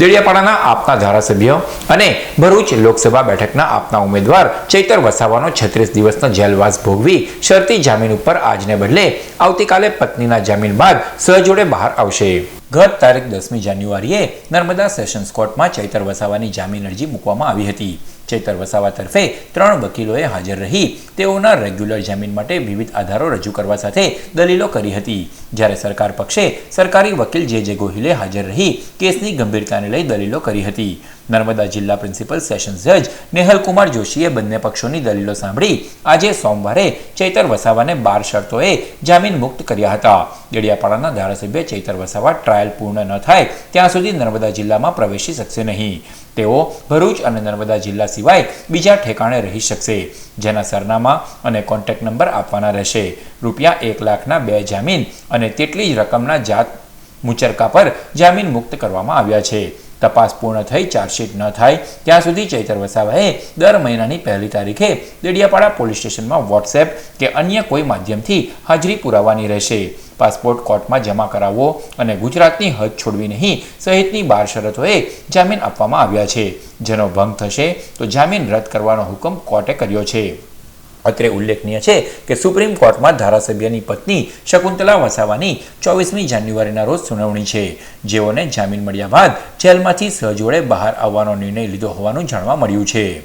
દેડિયાપાડાના આપના ધારાસભ્ય અને ભરૂચ લોકસભા બેઠકના આપના ઉમેદવાર ચૈતર વસાવાનો છત્રીસ દિવસનો જેલવાસ ભોગવી શરતી જામીન ઉપર આજને બદલે આવતીકાલે પત્નીના જામીન બાદ સહજોડે બહાર આવશે. ગત તારીખ દસમી જાન્યુઆરીએ નર્મદા સેશન્સ કોર્ટમાં ચૈતર વસાવાની જામીન અરજી મૂકવામાં આવી હતી. ચૈતર વસાવા તરફે ત્રણ વકીલોએ હાજર રહી. તેઓના રેગ્યુલર જામીન માટે વિવિધ આધારો રજૂ કરવા સાથે દલીલો કરી હતી. જ્યારે સરકાર પક્ષે સરકારી વકીલ જે જે ગોહિલે હાજર રહી કેસની ગંભીરતાને લઈ દલીલો કરી હતી. નર્મદા જિલ્લા પ્રિન્સિપલ સેશન્સ જજ નેહલકુમાર જોશીએ બંને પક્ષોની દલીલો સાંભળી આજે સોમવારે ચેતર વસાવાને બાર શરતોએ જામીન મુક્ત કર્યા હતા. ડેડિયાપાડાના ધારાસભ્ય ચૈતર વસાવા ટ્રાયલ પૂર્ણ ન થાય, ત્યાં સુધી નર્મદા જિલ્લામાં પ્રવેશી શકશે નહીં. તેઓ ભરૂચ અને નર્મદા જિલ્લા સિવાય બીજા ઠેકાણે રહી શકશે. જેના સરનામા અને કોન્ટેક્ટ નંબર આપવાના રહેશે. રૂપિયા એક લાખના બે જામીન અને તેટલી જ રકમના જાત મુચરકા પર જામીન મુક્ત કરવામાં આવ્યા છે. તપાસ પૂર્ણ થઈ, ચાર્જશીટ ન થાય, ત્યાં સુધી ચૈતર વસાવાએ દર મહિનાની પહેલી તારીખે દેડિયાપાડા પોલીસ સ્ટેશનમાં વોટ્સએપ કે અન્ય કોઈ માધ્યમથી હાજરી પુરાવાની રહેશે. પાસપોર્ટ કોર્ટમાં જમા કરાવવો અને ગુજરાતની હદ છોડવી નહીં સહિતની બાર શરતોએ જામીન આપવામાં આવ્યા છે. જેનો ભંગ થશે તો જામીન રદ કરવાનો હુકમ કોર્ટે કર્યો છે. અત્રે ઉલ્લેખનીય છે કે સુપ્રીમ કોર્ટમાં ધારાસભ્યની પત્ની શકુંતલા વસાવાની ચોવીસમી જાન્યુઆરીના રોજ સુનાવણી છે. જેઓને જામીન મળ્યા બાદ જેલમાંથી સહજોડે બહાર આવવાનો નિર્ણય લીધો હોવાનું જાણવા મળ્યું છે.